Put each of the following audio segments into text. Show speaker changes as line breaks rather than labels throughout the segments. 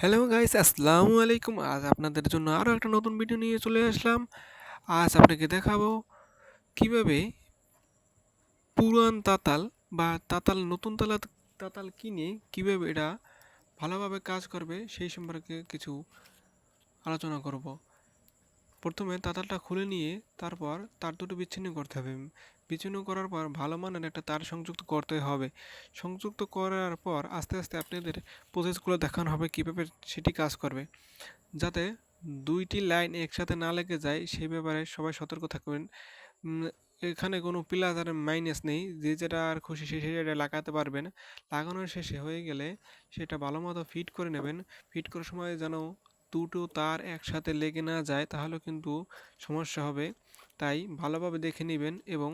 Hello guys আসসালামু আলাইকুম। আজ আপনাদের জন্য আরও একটা নতুন ভিডিও নিয়ে চলে আসলাম। আজ আপনাকে দেখাবো কীভাবে পুরান তাতাল বা তাতাল, নতুন তালা, তাতাল কিনে কীভাবে এটা ভালোভাবে কাজ করবে সেই সম্পর্কে কিছু আলোচনা করব। প্রথমে তাতালটা খুলে নিয়ে তারপর তার দুটো বিচ্ছিন্ন করতে হবে। বিচ্ছিন্ন করার পর ভালো মানের একটা তার সংযুক্ত করতে হবে। সংযুক্ত করার পর আস্তে আস্তে আপনাদের প্রসেসগুলো দেখানো হবে কীভাবে সেটি কাজ করবে। যাতে দুইটি লাইন একসাথে না লেগে যায় সেই ব্যাপারে সবাই সতর্ক থাকবেন। এখানে কোনো প্লাস আর মাইনাস নেই। যে যেটা আর খুশি সে সেটা লাগাতে পারবেন। লাগানোর শেষে হয়ে গেলে সেটা ভালো মতো ফিট করে নেবেন। ফিট করার সময় যেন দুটো তার একসাথে লেগে না যায় তাহলে কিন্তু সমস্যা হবে। তাই ভালোভাবে দেখে নেবেন এবং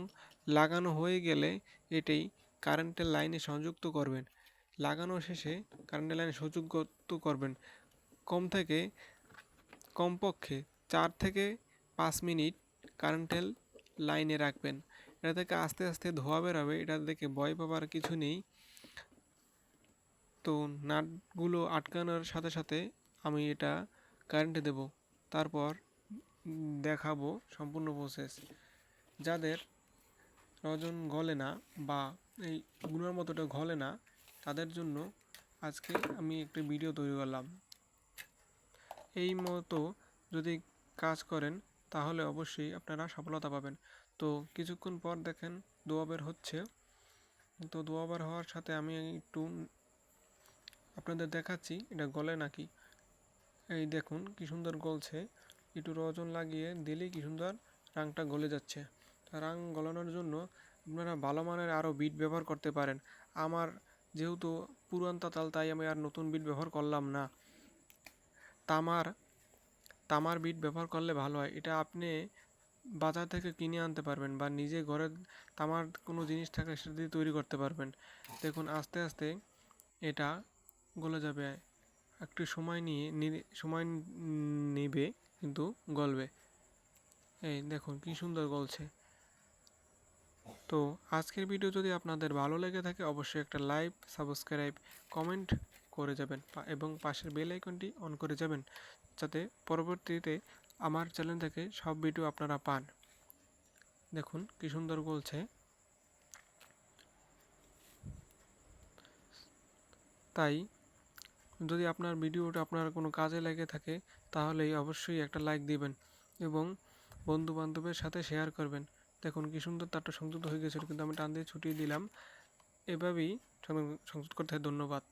লাগানো হয়ে গেলে এটি কারেন্টের লাইনে সংযুক্ত করবেন। লাগানো শেষে কারেন্টের লাইনে সংযুক্ত করবেন। কম থেকে কমপক্ষে চার থেকে পাঁচ মিনিট কারেন্টের লাইনে রাখবেন। এটা থেকে আস্তে আস্তে ধোয়া বেরোবে, এটা দেখে ভয় পাবার কিছু নেই। তো নাটগুলো আটকানোর সাথে সাথে আমি এটা কারেন্টে দেব। তারপর দেখাবো সম্পূর্ণ প্রসেস যাদের রজন গলে না বা এই গুণার মতোটা গলে না, তাদের জন্য আজকে আমি একটি ভিডিও তৈরি করলাম। এই মতো যদি কাজ করেন, তাহলে অবশ্যই আপনারা সফলতা পাবেন। তো কিছুক্ষণ পর দেখেন দোয়া বের হচ্ছে। তো দোয়া বের হওয়ার সাথে আমি একটু আপনাদের দেখাচ্ছি, এটা গলে নাকি। এই দেখুন কি সুন্দর গলছে। একটু রজন লাগিয়ে দিলেই কি সুন্দর রাংটা গলে যাচ্ছে। রাং গলানোর জন্য আপনারা ভালো মানের আরও বিট ব্যবহার করতে পারেন। আমার যেহেতু পুরান তাতাল, তাই আমি আর নতুন বিট ব্যবহার করলাম না। তামার তামার বিট ব্যবহার করলে ভালো হয়। এটা আপনি বাজার থেকে কিনে আনতে পারবেন বা নিজে ঘরে তামার কোনো জিনিস থাকলে সেটা দিয়ে তৈরি করতে পারবেন। দেখুন আস্তে আস্তে এটা গলে যাবে। একটু সময় নিয়ে সময় নেবে কিন্তু গলবে। এই দেখুন কি সুন্দর গলছে। তো আজকের ভিডিও যদি আপনাদের ভালো লেগে থাকে, অবশ্যই একটা লাইক, সাবস্ক্রাইব, কমেন্ট করে যাবেন এবং পাশের বেল আইকনটি অন করে যাবেন, যাতে পরবর্তীতে আমার চ্যানেল থেকে সব ভিডিও আপনারা পান। দেখুন কি সুন্দর বলছে তাই যদি আপনার ভিডিওটা আপনার কোনো কাজে লেগে থাকে, তাহলেই অবশ্যই একটা লাইক দিবেন এবং বন্ধু বান্ধবের সাথে শেয়ার করবেন। দেখুন কি সুন্দর তারটা সংযুক্ত হয়ে গেছিল কিন্তু আমি টান দিয়ে ছুটিয়ে দিলাম। এভাবেই সংযুক্ত করতে ধন্যবাদ।